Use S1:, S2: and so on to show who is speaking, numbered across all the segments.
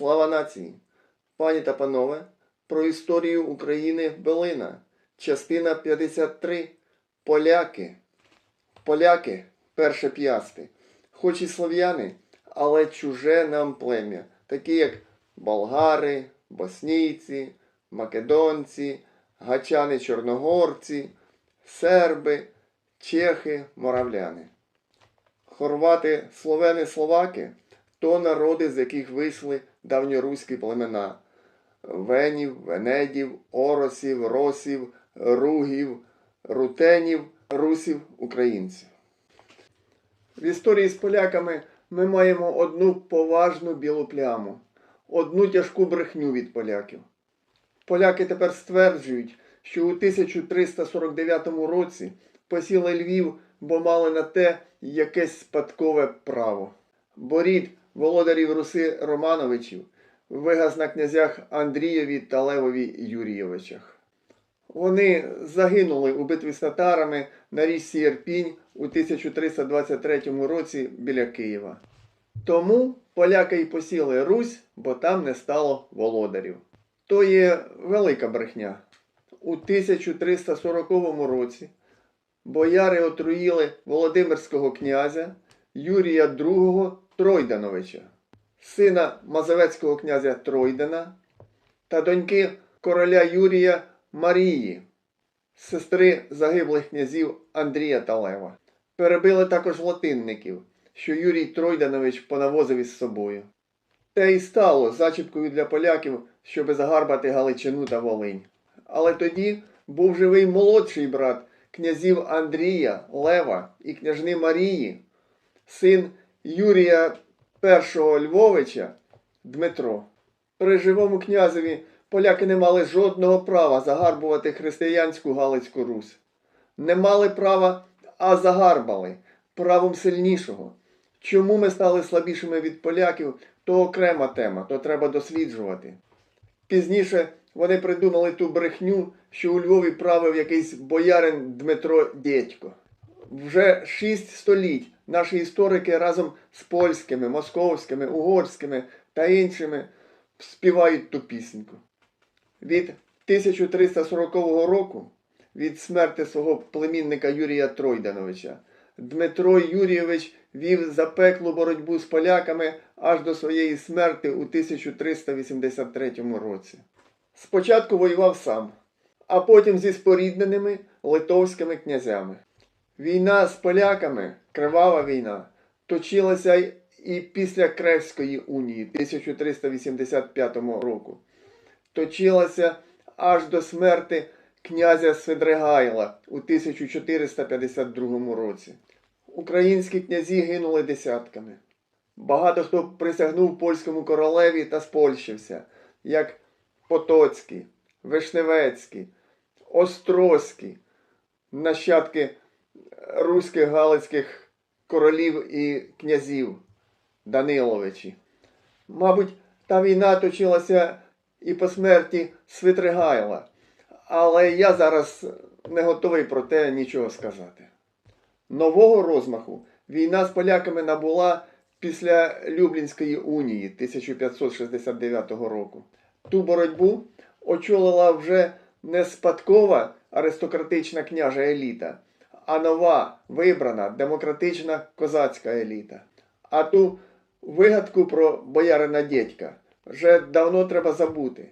S1: Слава нації! Пані та панове, про історію України Белина. Частина 53. Поляки. Поляки перше п'ясти. Хоч і слов'яни, але чуже нам плем'я, такі як болгари, боснійці, македонці, гачани чорногорці, серби, чехи, моравляни. Хорвати, словени, словаки то народи, з яких вийшли давньоруські племена венів, венедів, оросів, росів, ругів, рутенів, русів, українців. В історії з поляками ми маємо одну поважну білу пляму, одну тяжку брехню від поляків. Поляки тепер стверджують, що у 1349 році посіли Львів, бо мали на те якесь спадкове право. Бо володарів Руси Романовичів вигас на князях Андрієві та Левові Юрійовичах. Вони загинули у битві з татарами на річці Єрпінь у 1323 році біля Києва. Тому поляки й посіли Русь, бо там не стало володарів. То є велика брехня. У 1340 році бояри отруїли Володимирського князя Юрія II Тройдановича, сина Мазовецького князя Тройдена та доньки короля Юрія Марії, сестри загиблих князів Андрія та Лева. Перебили також латинників, що Юрій Тройданович понавозив із собою. Те й стало зачіпкою для поляків, щоби загарбати Галичину та Волинь. Але тоді був живий молодший брат князів Андрія, Лева і княжни Марії, син Юрія І Львовича Дмитро. При живому князеві поляки не мали жодного права загарбувати християнську Галицьку Русь. Не мали права, а загарбали правом сильнішого. Чому ми стали слабішими від поляків, то окрема тема, то треба досліджувати. Пізніше вони придумали ту брехню, що у Львові правив якийсь боярин Дмитро Дєдько. Вже шість століть наші історики разом з польськими, московськими, угорськими та іншими співають ту пісеньку. Від 1340 року, від смерти свого племінника Юрія Тройдановича, Дмитро Юрійович вів запеклу боротьбу з поляками аж до своєї смерти у 1383 році. Спочатку воював сам, а потім зі спорідненими литовськими князями. Війна з поляками, кривава війна, точилася і після Кревської унії 1385 року. Точилася аж до смерти князя Свидригайла у 1452 році. Українські князі гинули десятками. Багато хто присягнув польському королеві та спольщився, як Потоцький, Вишневецький, Острозький, нащадки руських галицьких королів і князів Даниловичі. Мабуть, та війна точилася і по смерті Свитригайла, але я зараз не готовий про те нічого сказати. Нового розмаху війна з поляками набула після Люблінської унії 1569 року. Ту боротьбу очолила вже не спадкова аристократична княжа еліта, а нова вибрана демократична козацька еліта. А ту вигадку про боярина дідька вже давно треба забути.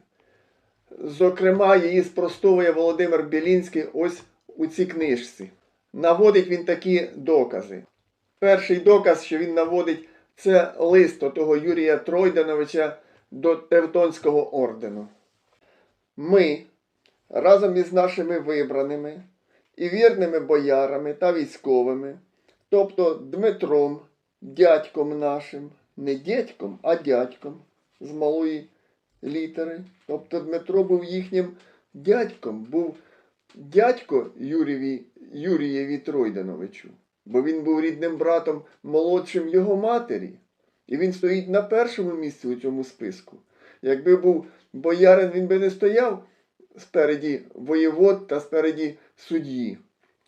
S1: Зокрема, її спростовує Володимир Білінський ось у цій книжці. Наводить він такі докази. Перший доказ, що він наводить, це лист того Юрія Тройдановича до Тевтонського ордену. Ми разом із нашими вибраними і вірними боярами та військовими, тобто Дмитром, дядьком нашим, не дядьком, а дядьком з малої літери. Тобто Дмитро був їхнім дядьком, був дядько Юрієві, Юрієві Тройдановичу, бо він був рідним братом молодшим його матері. І він стоїть на першому місці у цьому списку. Якби був боярин, він би не стояв спереді воєвод та спереді судді.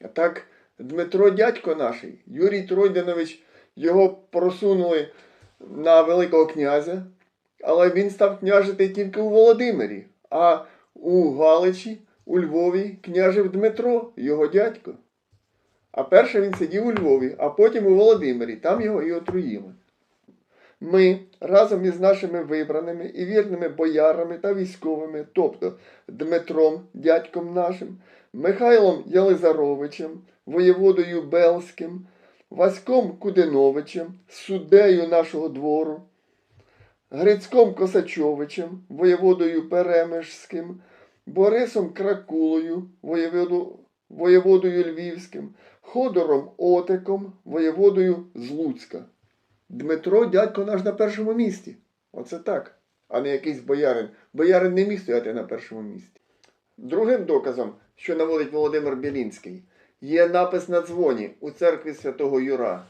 S1: А так Дмитро дядько наш, Юрій Тройданович, його просунули на Великого князя, але він став княжити тільки у Володимирі, а у Галичі, у Львові княжив Дмитро, його дядько. А перше він сидів у Львові, а потім у Володимирі, там його і отруїли. Ми разом із нашими вибраними і вірними боярами та військовими, тобто Дмитром, дядьком нашим, Михайлом Єлизаровичем, воєводою Белським, Васьком Кудиновичем, суддею нашого двору, Грицьком Косачовичем, воєводою Перемишським, Борисом Кракулою, воєводу, воєводою Львівським, Ходором Отеком, воєводою з Луцька. Дмитро, дядько наш на першому місці. Оце так, а не якийсь боярин. Боярин не міг стояти на першому місці. Другим доказом, що наводить Володимир Білінський, є напис на дзвоні у церкві святого Юра.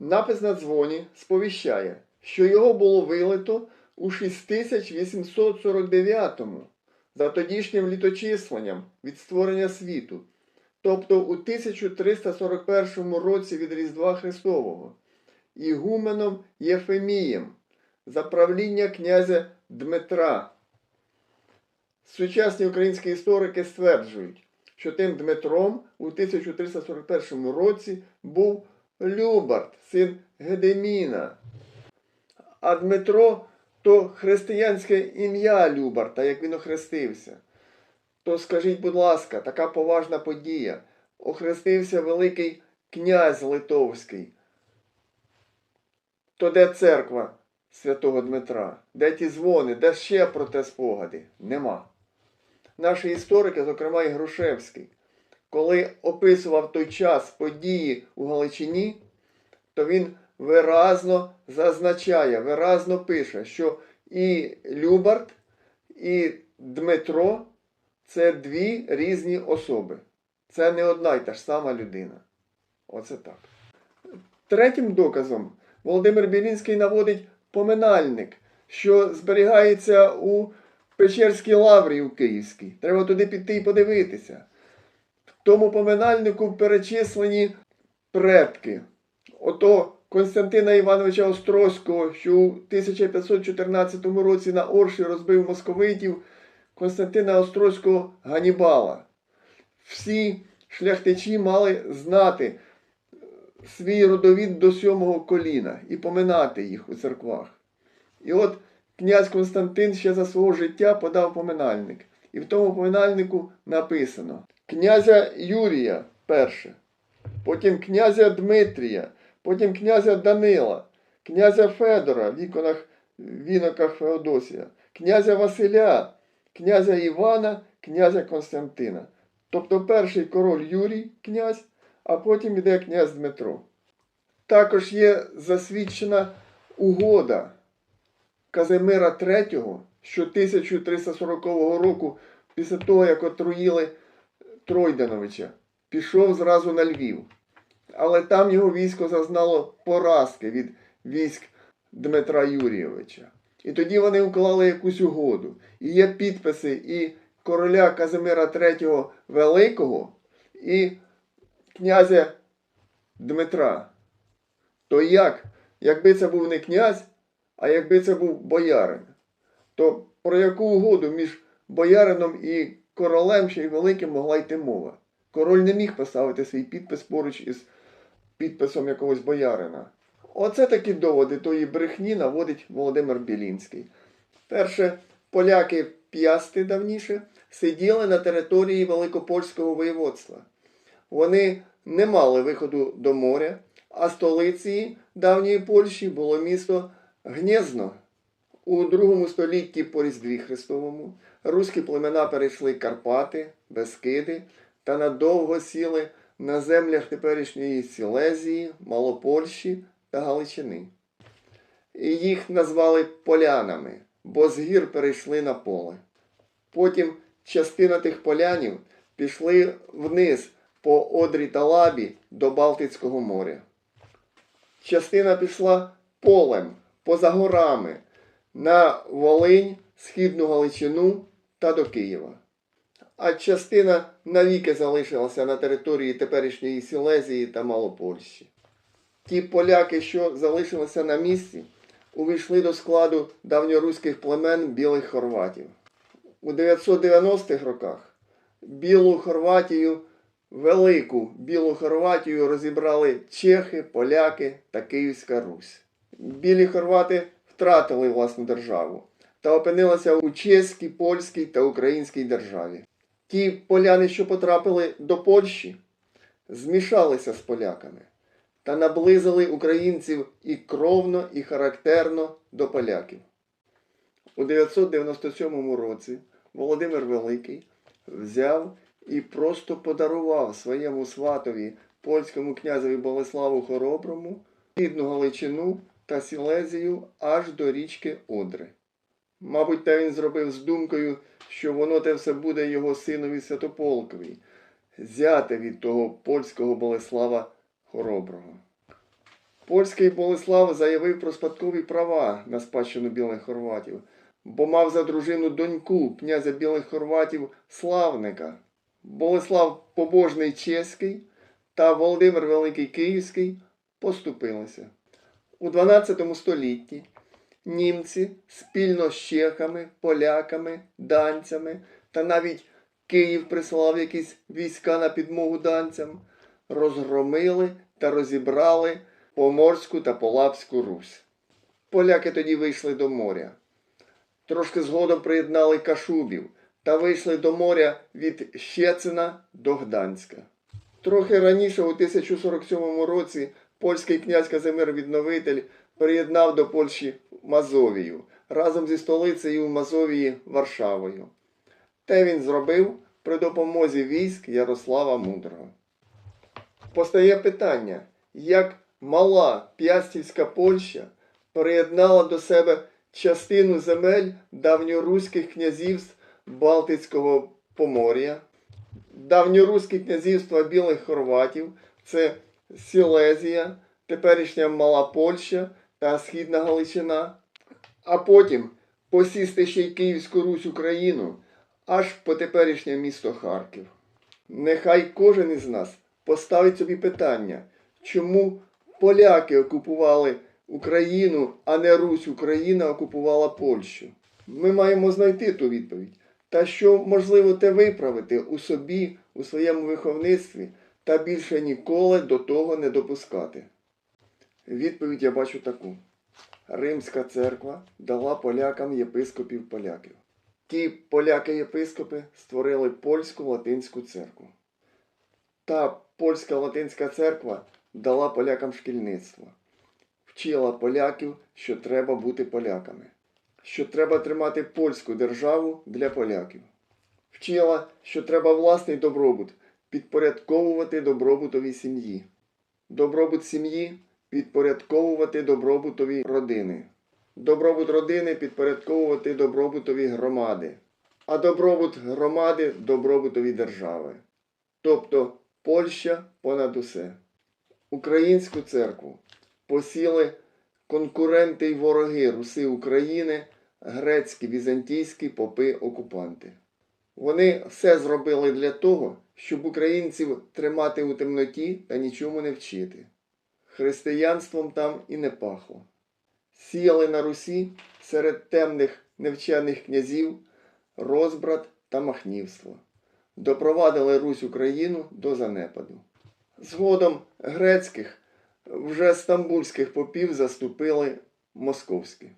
S1: Напис на дзвоні сповіщає, що його було вилито у 6849-му за тодішнім літочисленням від створення світу, тобто у 1341 році від Різдва Христового, ігуменом Єфемієм за правління князя Дмитра. Сучасні українські історики стверджують, що тим Дмитром у 1341 році був Любарт, син Гедеміна. А Дмитро то християнське ім'я Любарта, як він охрестився. То скажіть, будь ласка, така поважна подія. Охрестився Великий князь Литовський. То де церква святого Дмитра? Де ті дзвони? Де ще про те спогади? Нема. Наші історики, зокрема і Грушевський, коли описував той час події у Галичині, то він виразно зазначає, виразно пише, що і Любарт, і Дмитро це дві різні особи. Це не одна й та ж сама людина. Оце так. Третім доказом Володимир Білінський наводить поминальник, що зберігається у Печерській лаврі у Київській. Треба туди піти і подивитися. В тому поминальнику перечислені предки. Ото Константина Івановича Острозького, що у 1514 році на Орші розбив московитів Константина Острозького Ганібала. Всі шляхтичі мали знати свій родовід до сьомого коліна і поминати їх у церквах. І от князь Константин ще за свого життя подав поминальник. І в тому поминальнику написано князя Юрія перше, потім князя Дмитрія, потім князя Данила, князя Федора в іконах в іноках Феодосія, князя Василя, князя Івана, князя Константина. Тобто перший король Юрій князь, а потім іде князь Дмитро. Також є засвідчена угода Казимира III, що 1340 року, після того, як отруїли Тройдановича, пішов зразу на Львів. Але там його військо зазнало поразки від військ Дмитра Юрійовича. І тоді вони уклали якусь угоду. І є підписи і короля Казимира III Великого, і князя Дмитра. То як, якби це був не князь, а якби це був боярин, то про яку угоду між боярином і королем ще й великим могла йти мова? Король не міг поставити свій підпис поруч із підписом якогось боярина. Оце такі доводи тої брехні наводить Володимир Білінський. Перше, поляки п'ясти давніше сиділи на території Великопольського воєводства. Вони не мали виходу до моря, а столицею давньої Польщі було місто Гнєзно. У другому столітті по Різдві Христовому руські племена перейшли Карпати, Бескиди та надовго сіли на землях теперішньої Сілезії, Малопольщі та Галичини. І їх назвали полянами, бо з гір перейшли на поле. Потім частина тих полянів пішли вниз по Одрі та Лабі до Балтицького моря. Частина пішла полем, поза горами, на Волинь, Східну Галичину та до Києва. А частина навіки залишилася на території теперішньої Сілезії та Малопольщі. Ті поляки, що залишилися на місці, увійшли до складу давньоруських племен білих хорватів. У 990-х роках Білу Хорватію, велику Білу Хорватію розібрали чехи, поляки та Київська Русь. Білі хорвати втратили власну державу та опинилися у чеській, польській та українській державі. Ті поляни, що потрапили до Польщі, змішалися з поляками та наблизили українців і кровно, і характерно до поляків. У 997 році Володимир Великий взяв і просто подарував своєму сватові польському князеві Болеславу Хороброму рідну Галичину та Сілезію аж до річки Одри. Мабуть, те він зробив з думкою, що воно те все буде його синові Святополкові, зяте від того польського Болеслава Хороброго. Польський Болеслав заявив про спадкові права на спадщину білих хорватів, бо мав за дружину доньку князя білих хорватів Славника. Болеслав Побожний Чеський та Володимир Великий Київський поступилися. У 12 столітті німці спільно з чехами, поляками, данцями та навіть Київ прислав якісь війська на підмогу данцям, розгромили та розібрали Поморську та Полапську Русь. Поляки тоді вийшли до моря. Трошки згодом приєднали Кашубів та вийшли до моря від Щецина до Гданська. Трохи раніше, у 1047 році, польський князь Казимир Відновитель приєднав до Польщі Мазовію разом зі столицею Мазовії Варшавою. Те він зробив при допомозі військ Ярослава Мудрого. Постає питання, як мала П'ястівська Польща приєднала до себе частину земель давньоруських князівств Балтицького Помор'я, давньоруське князівство білих хорватів, це Сілезія, теперішня Мала Польща та Східна Галичина, а потім посісти ще й Київську Русь Україну аж по теперішнє місто Харків. Нехай кожен із нас поставить собі питання, чому поляки окупували Україну, а не Русь Україна окупувала Польщу. Ми маємо знайти ту відповідь. Та що можливо те виправити у собі, у своєму виховництві, та більше ніколи до того не допускати. Відповідь я бачу таку. Римська церква дала полякам єпископів поляків. Ті поляки-єпископи створили польську латинську церкву. Та польська латинська церква дала полякам шкільництво, вчила поляків, що треба бути поляками, що треба тримати польську державу для поляків, вчила, що треба власний добробут підпорядковувати добробутові сім'ї, добробут сім'ї підпорядковувати добробутові родини, добробут родини підпорядковувати добробутові громади, а добробут громади добробутові держави. Тобто Польща понад усе. Українську церкву посіли конкуренти й вороги Руси України, грецькі, візантійські попи-окупанти. Вони все зробили для того, щоб українців тримати у темноті та нічому не вчити. Християнством там і не пахло. Сіяли на Русі серед темних невчених князів розбрат та махнівство. Допровадили Русь Україну до занепаду. Згодом грецьких, вже стамбульських попів заступили московські.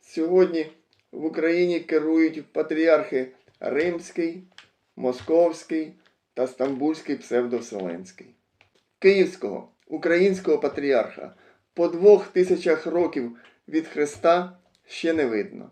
S1: Сьогодні в Україні керують патріархи Римський, Московський та Стамбульський псевдовселенський. Київського українського патріарха по двох тисячах років від Христа ще не видно.